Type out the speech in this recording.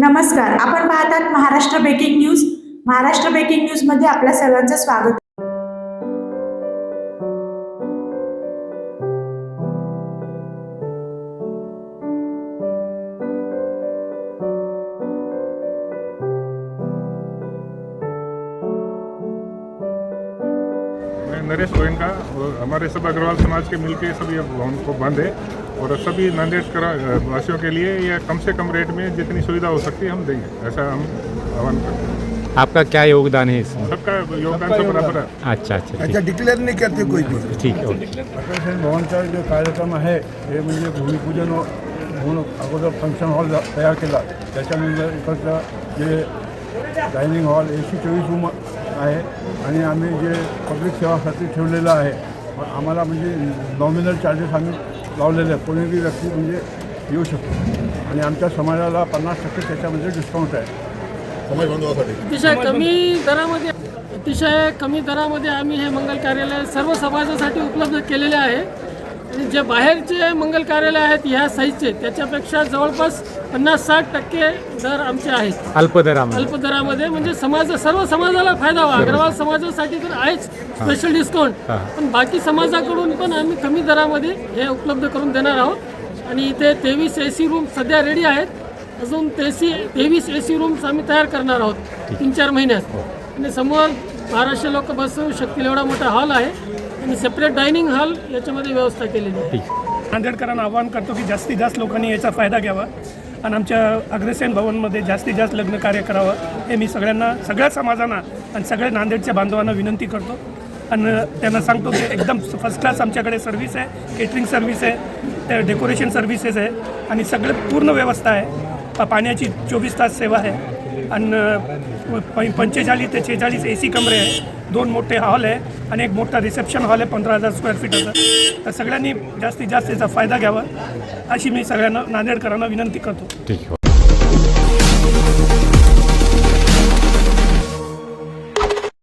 नमस्कार आपण पाहतात Maharashtra breaking news Maharashtra breaking न्यूजमध्ये आपल्या सर्वांचं स्वागत. नरेश गोयनका हमारे सब अग्रवाल समाज के मिलके सब ये भवन को बंद है। और सभी नांदेड़ करा- वासियों के लिए या कम से कम रेट में जितनी सुविधा हो सकती है हम देंगे ऐसा हम आह्वान करते हैं। आपका क्या योगदान है इसमें सबका योगदान सब बराबर है। अच्छा अच्छा अच्छा डिक्लेयर नहीं करते कोई भी। ठीक है ओके। प्रकाशन भवनचा जो कार्यक्रम आहे हे म्हणजे भूमिपूजन होऊन अगोदर फ़ंक्शन हॉल तयार केला त्याच्यानंतर इकडचं जे डायनिंग हॉल ए सी चोवीस रूम आहे आणि आम्ही जे पब्लिक सेवासाठी ठेवलेलं आहे आम्हाला म्हणजे नॉमिनल चार्जेस आम्ही लावलेले आहे कोणी बी व्यक्ती म्हणजे येऊ शकतो. आणि आमच्या समाजाला पन्नास टक्के त्याच्यामध्ये डिस्काउंट आहे. अतिशय कमी दरामध्ये अतिशय कमी दरामध्ये आम्ही हे मंगल कार्यालय सर्व समाजासाठी उपलब्ध केलेले आहे. जे बाहेरचे मंगल कार्यालय आहेत ह्या साईजचे त्याच्यापेक्षा जवळपास पन्नास साठ टक्के दर आमचे आहेत. अल्पदरामध्ये. अल्प दरामध्ये म्हणजे समाज सर्व समाजाला फायदा व्हा अग्रवाल समाजासाठी तर आहेच स्पेशल डिस्काउंट हां. पण बाकी समाजाकडून पण आम्ही कमी दरामध्ये हे उपलब्ध करून देणार आहोत. आणि इथे तेवीस ए सी रूम सध्या रेडी आहेत. अजून तेसी तेवीस ए सी रूम्स आम्ही तयार करणार आहोत. तीन चार महिन्यात. आणि समोर बाराशे लोक बसू शकतील. एवढा मोठा हॉल आहे. आणि सेपरेट डायनिंग हॉल याच्यामध्ये व्यवस्था केलेली आहे. नांदेडकरांना आवाहन करतो की जास्तीत जास्त लोकांनी याचा फायदा घ्यावा आणि आमच्या अग्रसेन भवनमध्ये जास्तीत जास्त लग्न कार्य करावं हे मी सगळ्यांना सगळ्या समाजांना आणि सगळ्या नांदेडच्या बांधवांना विनंती करतो. आणि त्यांना सांगतो की एकदम फर्स्ट क्लास आमच्याकडे सर्व्हिस आहे केटरिंग सर्व्हिस आहे त्या डेकोरेशन सर्व्हिसेस आहे. आणि सगळं पूर्ण व्यवस्था आहे. पाण्याची चोवीस तास सेवा आहे. आणि प- पंचेचाळीस ते छेचाळीस ए सी कमरे आहे. दोन मोठे हॉल आहे आणि एक मोठा रिसेप्शन हॉल आहे पंधरा हजार स्क्वेअर फीटाचा तर सगळ्यांनी जास्तीत जास्त याचा फायदा घ्यावा अशी मी सगळ्यांना नांदेडकरांना विनंती करतो. ठीक